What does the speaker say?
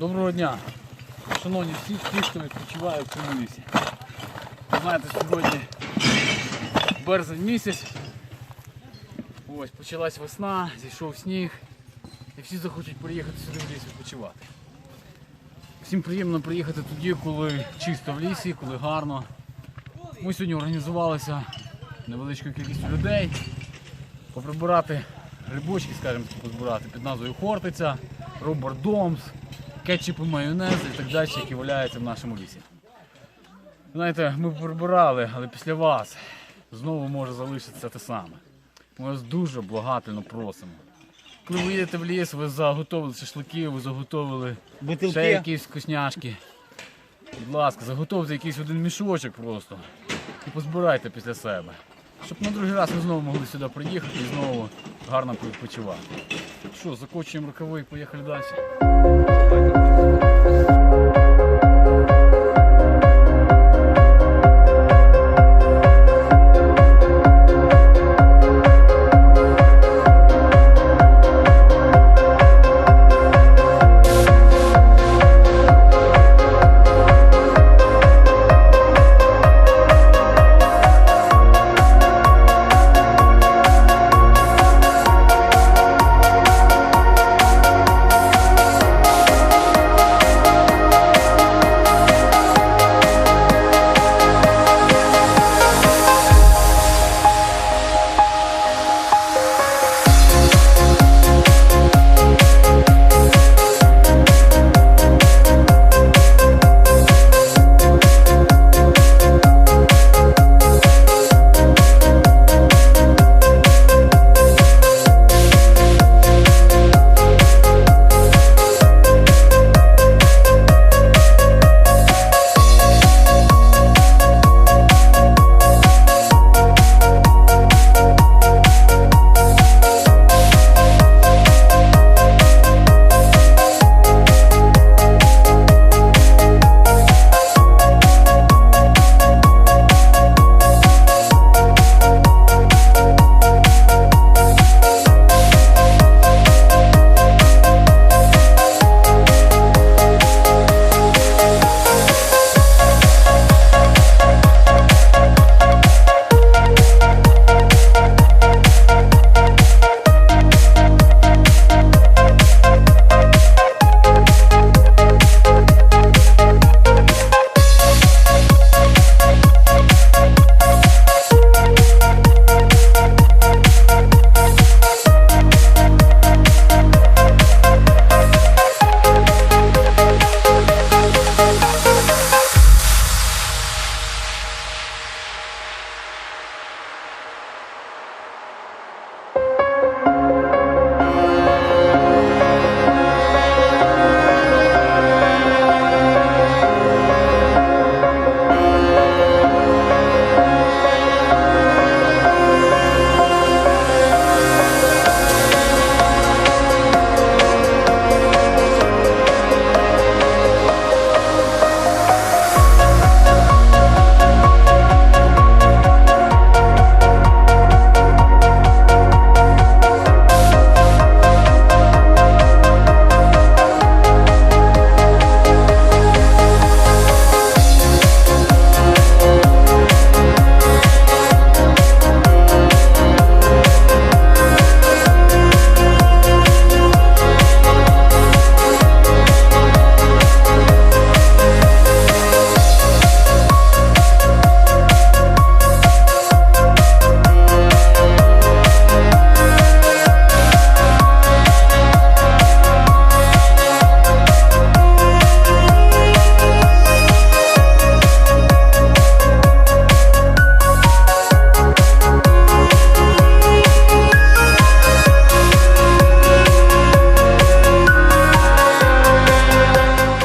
Доброго дня, шановні всі, ті, хто відпочиває в цьому лісі. Ви знаєте, сьогодні березень місяць. Ось почалась весна, зійшов сніг, і всі захочуть приїхати сюди в ліс відпочивати. Всім приємно приїхати тоді, коли чисто в лісі, коли гарно. Ми сьогодні організувалися невеличкою кількістю людей, поприбирати грибочки, скажімо позбирати під назвою Хортиця, Робер Домс, кетчуп і майонез і так далі, які валяються в нашому лісі. Знаєте, ми прибирали, але після вас знову може залишитися те саме. Ми вас дуже благательно просимо. Коли ви їдете в ліс, ви заготовили шашлики, ви заготовили ще якісь вкусняшки. Будь ласка, заготовте якийсь один мішочок просто і позбирайте після себе. Щоб на другий раз ми знову могли сюди приїхати і знову гарно відпочивати. Що, закочуємо рукави і поїхали далі.